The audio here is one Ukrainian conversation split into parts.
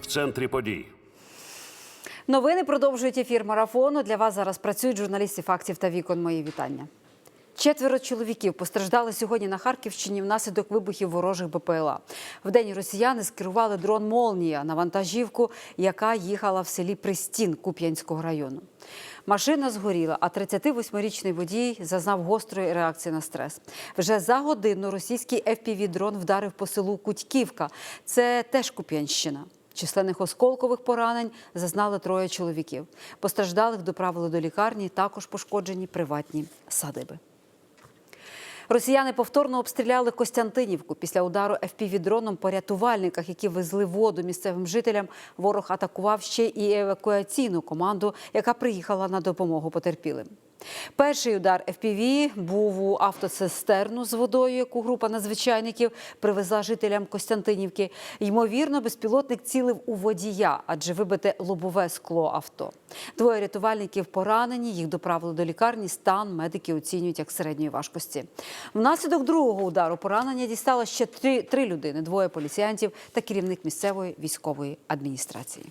в центрі подій. Новини продовжують ефір марафону. Для вас зараз працюють журналісти фактів та вікон. Мої вітання. Четверо чоловіків постраждали сьогодні на Харківщині внаслідок вибухів ворожих БПЛА. Вдень росіяни скерували дрон Молнія на вантажівку, яка їхала в селі Пристін Куп'янського району. Машина згоріла, а 38-річний водій зазнав гострої реакції на стрес. Вже за годину російський FPV-дрон вдарив по селу Кутьківка. Це теж Куп'янщина. Численних осколкових поранень зазнали троє чоловіків. Постраждалих доправили до лікарні, також пошкоджені приватні садиби. Росіяни повторно обстріляли Костянтинівку. Після удару ФПВ-дроном по рятувальниках, які везли воду місцевим жителям, ворог атакував ще і евакуаційну команду, яка приїхала на допомогу потерпілим. Перший удар ФПВ був у автоцистерну з водою, яку група надзвичайників привезла жителям Костянтинівки. Ймовірно, безпілотник цілив у водія, адже вибите лобове скло авто. Двоє рятувальників поранені, їх доправили до лікарні. Стан медики оцінюють як середньої важкості. Внаслідок другого удару поранення дістало ще три, три людини: двоє поліціянтів та керівник місцевої військової адміністрації.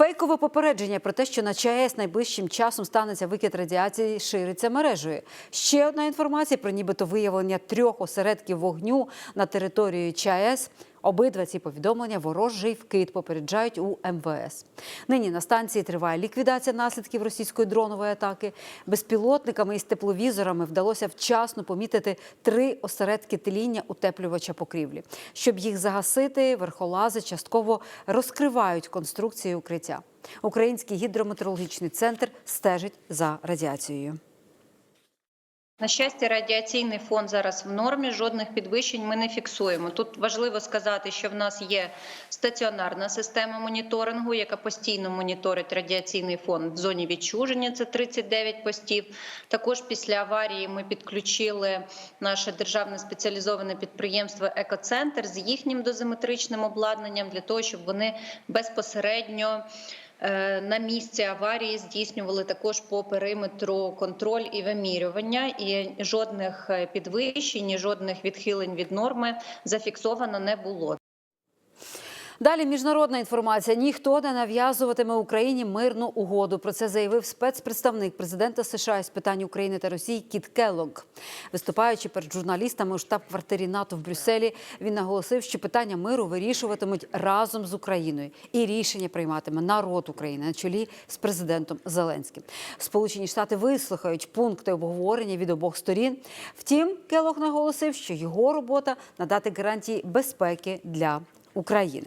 Фейкове попередження про те, що на ЧАЕС найближчим часом станеться викид радіації, шириться мережею. Ще одна інформація про нібито виявлення трьох осередків вогню на території ЧАЕС. Обидва ці повідомлення ворожий вкид попереджають у МВС. Нині на станції триває ліквідація наслідків російської дронової атаки. Безпілотниками із тепловізорами вдалося вчасно помітити три осередки тління утеплювача покрівлі. Щоб їх загасити, верхолази частково розкривають конструкції укриття. Український гідрометеорологічний центр стежить за радіацією. На щастя, радіаційний фон зараз в нормі. Жодних підвищень ми не фіксуємо. Тут важливо сказати, що в нас є стаціонарна система моніторингу, яка постійно моніторить радіаційний фон в зоні відчуження. Це 39 постів. Також після аварії ми підключили наше державне спеціалізоване підприємство Екоцентр з їхнім дозиметричним обладнанням для того, щоб вони безпосередньо. Е, На місці аварії здійснювали також по периметру контроль і вимірювання, і жодних е, підвищень, жодних відхилень від норми зафіксовано не було. Далі міжнародна інформація. Ніхто не нав'язуватиме Україні мирну угоду. Про це заявив спецпредставник президента США з питань України та Росії Кіт Келлог. Виступаючи перед журналістами у штаб-квартирі НАТО в Брюсселі, він наголосив, що питання миру вирішуватимуть разом з Україною, і рішення прийматиме народ України на чолі з президентом Зеленським. Сполучені Штати вислухають пункти обговорення від обох сторін. Втім, Келлог наголосив, що його робота надати гарантії безпеки для України.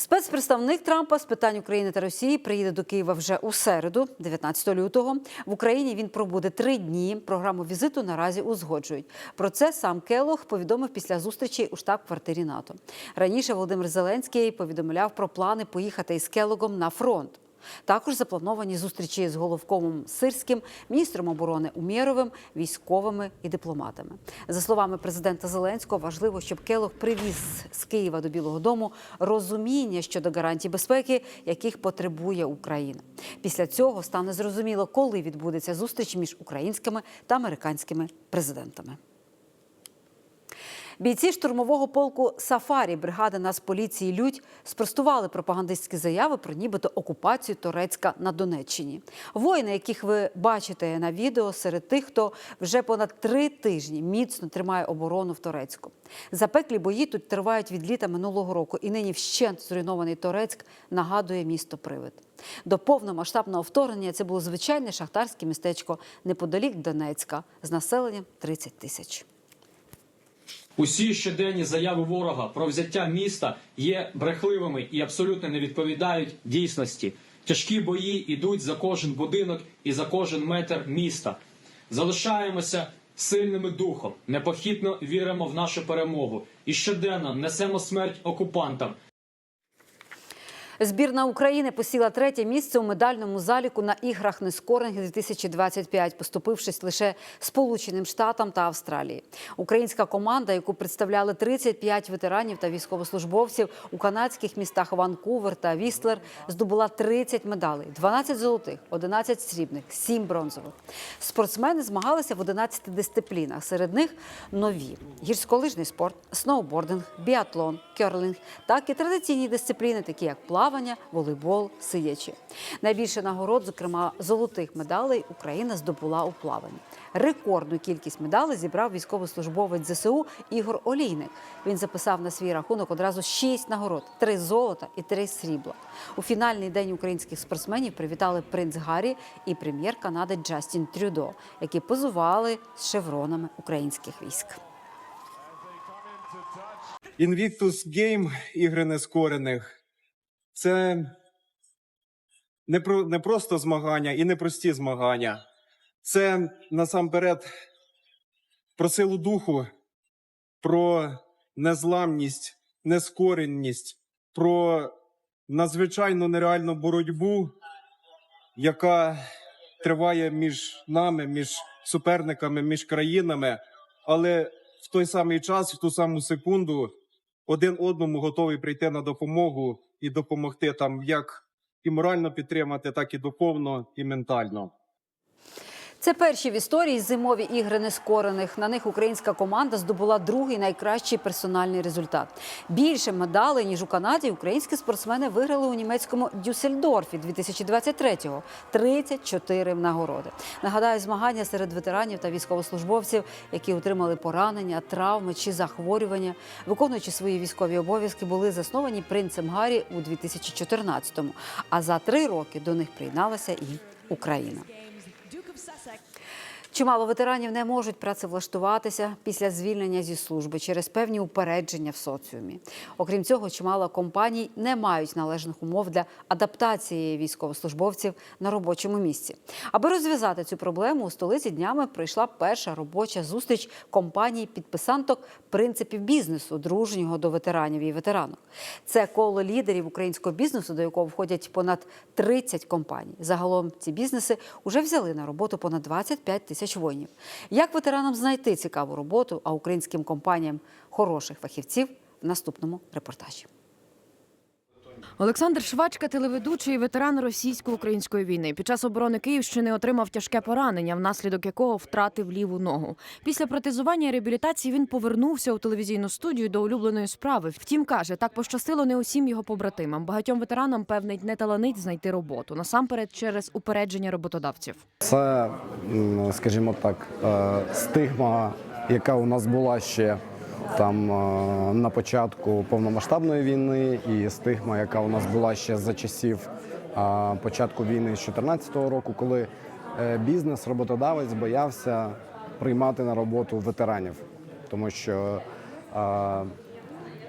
Спецпредставник Трампа з питань України та Росії приїде до Києва вже у середу, 19 лютого. В Україні він пробуде три дні. Програму візиту наразі узгоджують. Про це сам Келох повідомив після зустрічі у штаб-квартирі НАТО. Раніше Володимир Зеленський повідомляв про плани поїхати із Келогом на фронт. Також заплановані зустрічі з головкомом Сирським, міністром оборони Умєровим, військовими і дипломатами. За словами президента Зеленського, важливо, щоб Келог привіз з Києва до Білого Дому розуміння щодо гарантій безпеки, яких потребує Україна. Після цього стане зрозуміло, коли відбудеться зустріч між українськими та американськими президентами. Бійці штурмового полку Сафарі бригади Нацполіції Людь спростували пропагандистські заяви про нібито окупацію Торецька на Донеччині. Воїни, яких ви бачите на відео, серед тих, хто вже понад три тижні міцно тримає оборону в Торецьку. Запеклі бої тут тривають від літа минулого року, і нині вщент зруйнований Торецьк нагадує місто Привид. До повномасштабного вторгнення це було звичайне шахтарське містечко неподалік Донецька з населенням 30 тисяч. Усі щоденні заяви ворога про взяття міста є брехливими і абсолютно не відповідають дійсності. Тяжкі бої йдуть за кожен будинок і за кожен метр міста. Залишаємося сильними духом, непохитно віримо в нашу перемогу і щоденно несемо смерть окупантам. Збірна України посіла третє місце у медальному заліку на іграх нескорених 2025, поступившись лише Сполученим Штатам та Австралії. Українська команда, яку представляли 35 ветеранів та військовослужбовців у канадських містах Ванкувер та Вістлер, здобула 30 медалей: 12 золотих, 11 срібних, 7 бронзових. Спортсмени змагалися в 11 дисциплінах. Серед них нові гірськолижний спорт, сноубординг, біатлон, керлинг, так і традиційні дисципліни, такі як плавання, волейбол, сидячі. Найбільше нагород, зокрема золотих медалей, Україна здобула у плаванні. Рекордну кількість медалей зібрав військовослужбовець ЗСУ Ігор Олійник. Він записав на свій рахунок одразу шість нагород: три золота і три срібла. У фінальний день українських спортсменів привітали принц Гаррі і прем'єр Канади Джастін Трюдо, які позували з шевронами українських військ. Invictus Game ігри нескорених це не, про, не просто змагання і не прості змагання. Це насамперед про силу духу, про незламність, нескоренність, про надзвичайну нереальну боротьбу, яка триває між нами, між суперниками, між країнами, але в той самий час, в ту саму секунду, один одному готовий прийти на допомогу і допомогти там як і морально підтримати, так і духовно, і ментально. Це перші в історії зимові ігри нескорених. На них українська команда здобула другий найкращий персональний результат. Більше медалей ніж у Канаді. Українські спортсмени виграли у німецькому Дюссельдорфі 2023-го. 34 нагороди. Нагадаю, змагання серед ветеранів та військовослужбовців, які отримали поранення, травми чи захворювання, виконуючи свої військові обов'язки, були засновані принцем Гаррі у 2014-му. А за три роки до них приєдналася і Україна. Чимало ветеранів не можуть працевлаштуватися після звільнення зі служби через певні упередження в соціумі. Окрім цього, чимало компаній не мають належних умов для адаптації військовослужбовців на робочому місці. Аби розв'язати цю проблему, у столиці днями пройшла перша робоча зустріч компаній підписанток принципів бізнесу, дружнього до ветеранів і ветеранок. Це коло лідерів українського бізнесу, до якого входять понад 30 компаній. Загалом ці бізнеси вже взяли на роботу понад 25 тисяч воїнів. Як ветеранам знайти цікаву роботу, а українським компаніям хороших фахівців в наступному репортажі. Олександр Швачка, телеведучий ветеран російсько-української війни. Під час оборони Київщини отримав тяжке поранення, внаслідок якого втратив ліву ногу. Після протезування і реабілітації він повернувся у телевізійну студію до улюбленої справи. Втім, каже, так пощастило не усім його побратимам. Багатьом ветеранам певнить не таланить знайти роботу насамперед через упередження роботодавців. Це, скажімо так, е, стигма, яка у нас була ще там е, на початку повномасштабної війни, і стигма, яка у нас була ще за часів е, початку війни з 2014 року, коли е, бізнес, роботодавець боявся приймати на роботу ветеранів, тому що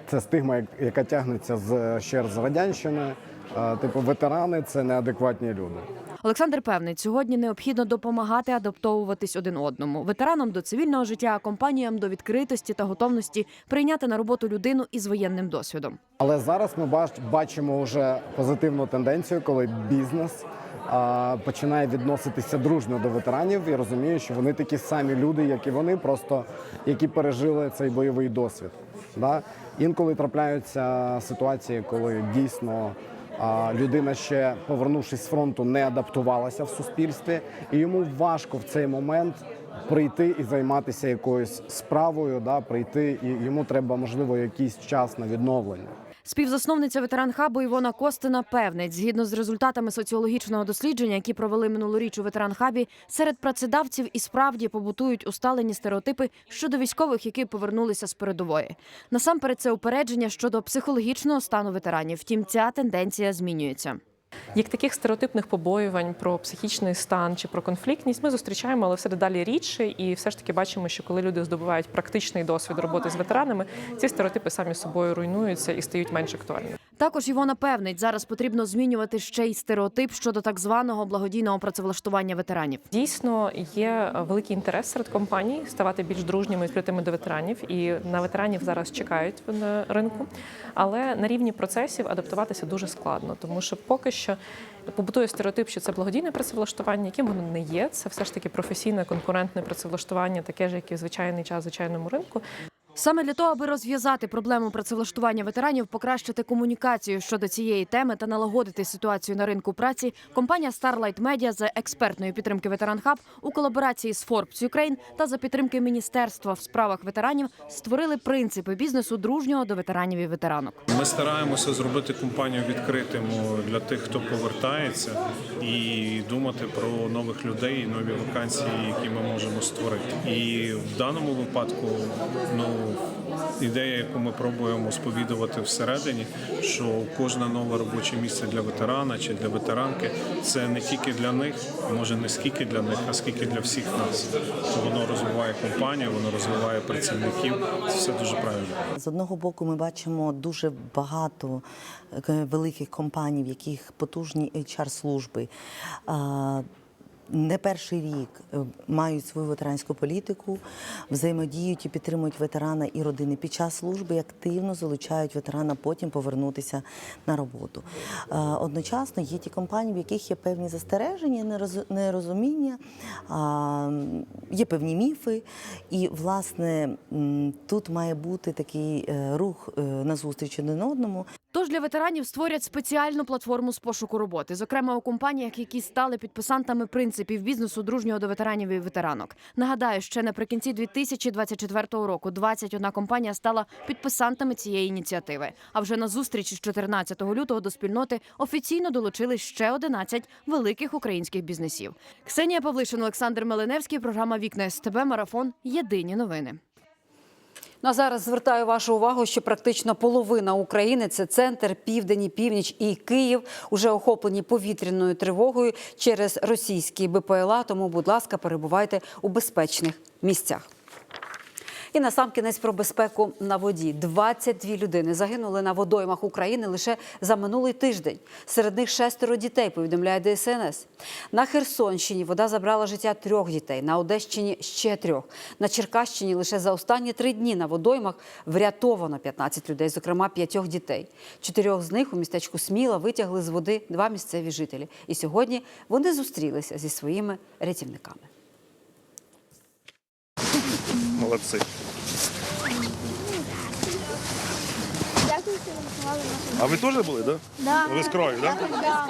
це стигма, яка тягнеться з ще з радянщини. Типу, ветерани це неадекватні люди. Олександр певний, сьогодні необхідно допомагати адаптовуватись один одному ветеранам до цивільного життя, а компаніям до відкритості та готовності прийняти на роботу людину із воєнним досвідом. Але зараз ми бач- бачимо вже позитивну тенденцію, коли бізнес починає відноситися дружньо до ветеранів і розуміє, що вони такі самі люди, як і вони, просто які пережили цей бойовий досвід. Да? Інколи трапляються ситуації, коли дійсно людина ще повернувшись з фронту, не адаптувалася в суспільстві, і йому важко в цей момент прийти і займатися якоюсь справою, да, прийти, і йому треба можливо якийсь час на відновлення. Співзасновниця ветеран хабу Івона Костина певнить, згідно з результатами соціологічного дослідження, які провели минулоріч у ветеран хабі, серед працедавців і справді побутують усталені стереотипи щодо військових, які повернулися з передової. Насамперед, це упередження щодо психологічного стану ветеранів. Втім, ця тенденція змінюється. Як таких стереотипних побоювань про психічний стан чи про конфліктність ми зустрічаємо, але все дедалі рідше, і все ж таки бачимо, що коли люди здобувають практичний досвід роботи з ветеранами, ці стереотипи самі собою руйнуються і стають менш актуальними. Також Івона певнить, зараз потрібно змінювати ще й стереотип щодо так званого благодійного працевлаштування ветеранів. Дійсно, є великий інтерес серед компаній ставати більш дружніми і відкритими до ветеранів, і на ветеранів зараз чекають на ринку. Але на рівні процесів адаптуватися дуже складно, тому що поки що побутує стереотип, що це благодійне працевлаштування, яким воно не є. Це все ж таки професійне конкурентне працевлаштування, таке ж, як і в звичайний час звичайному ринку. Саме для того, аби розв'язати проблему працевлаштування ветеранів, покращити комунікацію щодо цієї теми та налагодити ситуацію на ринку праці, компанія Starlight Media за експертної підтримки Ветеран Хаб у колаборації з Forbes Ukraine та за підтримки Міністерства в справах ветеранів створили принципи бізнесу дружнього до ветеранів і ветеранок. Ми стараємося зробити компанію відкритим для тих, хто повертається, і думати про нових людей, нові вакансії, які ми можемо створити. І в даному випадку, ну ідея, яку ми пробуємо сповідувати всередині, що кожне нове робоче місце для ветерана чи для ветеранки це не тільки для них, може не скільки для них, а скільки для всіх нас. То воно розвиває компанію, воно розвиває працівників. Це все дуже правильно. З одного боку, ми бачимо дуже багато е, великих компаній, в яких потужні HR-служби. а, Не перший рік е, мають свою ветеранську політику, взаємодіють і підтримують ветерана і родини під час служби, і активно залучають ветерана потім повернутися на роботу. Е, Одночасно є ті компанії, в яких є певні застереження, нероз- нерозуміння, є певні міфи. І, власне, тут має бути такий е, рух назустріч один одному. Тож для ветеранів створять спеціальну платформу з пошуку роботи, зокрема у компаніях, які стали підписантами принципів бізнесу дружнього до ветеранів і ветеранок. Нагадаю, ще наприкінці 2024 року 21 компанія стала підписантами цієї ініціативи. А вже на зустрічі з 14 лютого до спільноти офіційно долучили ще 11 великих українських бізнесів. Ксенія Павлишин, Олександр Меленевський. Програма Вікна СТБ. Марафон. Єдині новини. Ну а зараз звертаю вашу увагу, що практично половина України це центр, південь, північ і Київ уже охоплені повітряною тривогою через російські БПЛА. Тому, будь ласка, перебувайте у безпечних місцях. І насамкінець про безпеку на воді. 22 людини загинули на водоймах України лише за минулий тиждень. Серед них шестеро дітей, повідомляє ДСНС. На Херсонщині вода забрала життя трьох дітей, на Одещині ще трьох. На Черкащині лише за останні три дні на водоймах врятовано 15 людей, зокрема п'ятьох дітей. Чотирьох з них у містечку Сміла витягли з води два місцеві жителі. І сьогодні вони зустрілися зі своїми рятівниками. Молодці. А ви теж були, так? Да. Ви з краю, так?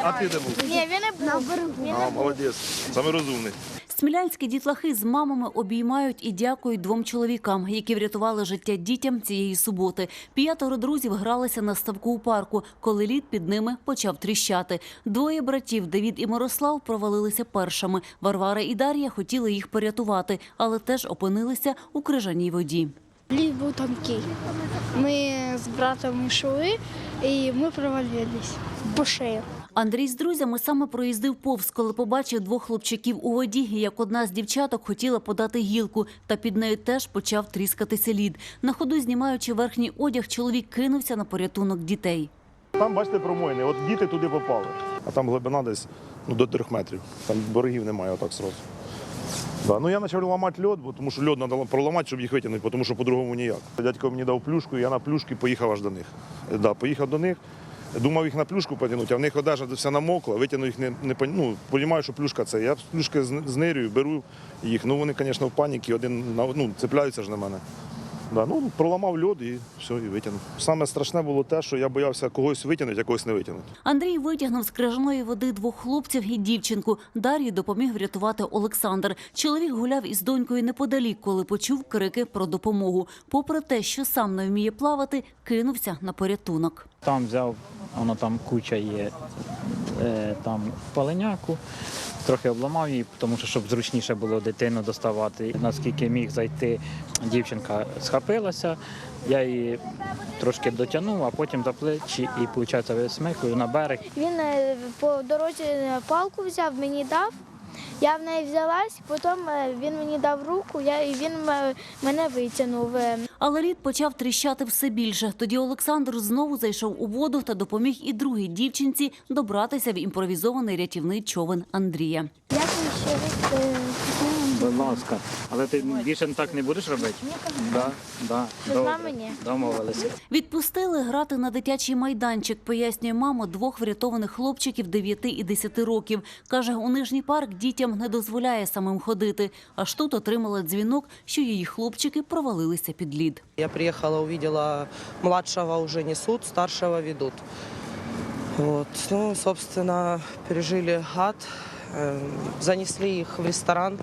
А ти де був? Ні, він не на берегу. А, молодець. Саме розумний. Смілянські дітлахи з мамами обіймають і дякують двом чоловікам, які врятували життя дітям цієї суботи. П'ятеро друзів гралися на ставку у парку, коли лід під ними почав тріщати. Двоє братів Давід і Мирослав провалилися першими. Варвара і Дар'я хотіли їх порятувати, але теж опинилися у крижаній воді. Лід був тонкий. Ми з братом йшли і ми провалились по шею. Андрій з друзями саме проїздив повз, коли побачив двох хлопчаків у воді, як одна з дівчаток хотіла подати гілку, та під нею теж почав тріскатися лід. На ходу, знімаючи верхній одяг, чоловік кинувся на порятунок дітей. Там, бачите, промоїни. От діти туди попали. А там глибина десь ну, до трьох метрів. Там берегів немає отак сразу. Да. Ну я почав ламати бо тому що льод треба проламати, щоб їх витягнути, тому що по-другому ніяк. Дядько мені дав плюшку, я на плюшки поїхав аж до них. Да, поїхав до них. Думав їх на плюшку потягнути, а в них одежа вся намокла, витягну їх не, не ну, розумію, що плюшка це. Я плюшки знирюю, беру їх. Ну вони, звісно, в паніці, один ну, цепляються ж на мене. Да, ну, проламав льод і все, і витягнув. Саме страшне було те, що я боявся когось витягнути, а когось не витягнути. Андрій витягнув з крижаної води двох хлопців і дівчинку. Дар'ю допоміг врятувати Олександр. Чоловік гуляв із донькою неподалік, коли почув крики про допомогу. Попри те, що сам не вміє плавати, кинувся на порятунок. Там взяв воно там куча є е, там паленяку. Трохи обламав її, тому що щоб зручніше було дитину доставати. Наскільки міг зайти, дівчинка схопилася, я її трошки дотягнув, а потім за плечі і, виходить, висмикую на берег. Він е, по дорозі палку взяв, мені дав. Я в неї взялась, потім е, він мені дав руку, я, і він мене витягнув. Е, Але лід почав тріщати все більше. Тоді Олександр знову зайшов у воду та допоміг і другій дівчинці добратися в імпровізований рятівний човен Андрія. Я ще е, Будь ласка, але ти більше так не будеш робити? Да, да, добре. Домовилися. Відпустили грати на дитячий майданчик, пояснює мама двох врятованих хлопчиків 9 і 10 років. Каже, у нижній парк дітям не дозволяє самим ходити. Аж тут отримала дзвінок, що її хлопчики провалилися під лід. Я приехала, увидела, младшего уже несут, старшего ведут. Вот. Ну, собственно, пережили ад, э, занесли их в ресторан,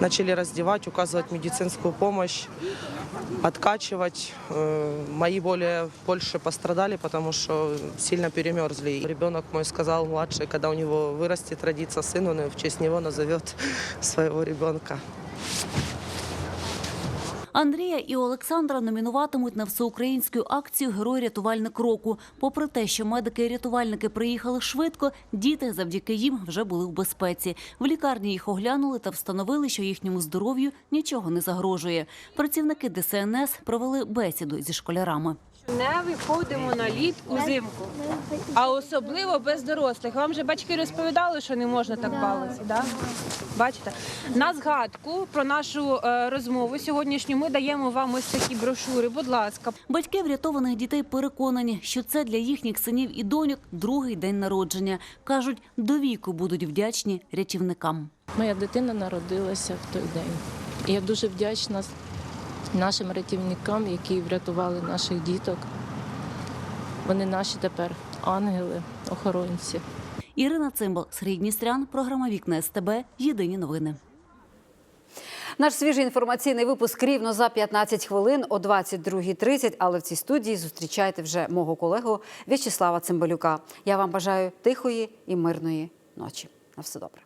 начали раздевать, указывать медицинскую помощь, откачивать. Э, Мои более больше пострадали, потому что сильно перемерзли. Ребенок мой сказал, младший, когда у него вырастет, родится сын, он в честь него назовет своего ребенка. Андрія і Олександра номінуватимуть на всеукраїнську акцію Герой рятувальник року. Попри те, що медики і рятувальники приїхали швидко, діти завдяки їм вже були в безпеці. В лікарні їх оглянули та встановили, що їхньому здоров'ю нічого не загрожує. Працівники ДСНС провели бесіду зі школярами. Не виходимо на лід узимку, а особливо без дорослих. Вам же батьки розповідали, що не можна так бавитися, да? Бачите? На згадку про нашу е, розмову сьогоднішню ми даємо вам ось такі брошури. Будь ласка, Батьки врятованих дітей переконані, що це для їхніх синів і доньок другий день народження. кажуть, до віку будуть вдячні рятівникам. Моя дитина народилася в той день. І я дуже вдячна нашим рятівникам, які врятували наших діток. Вони наші тепер ангели, охоронці. Ірина Цимбал, Сергій Дністрян, програма Вікна СТБ. Єдині новини. Наш свіжий інформаційний випуск рівно за 15 хвилин о 22.30, але в цій студії зустрічайте вже мого колегу В'ячеслава Цимбалюка. Я вам бажаю тихої і мирної ночі. На все добре.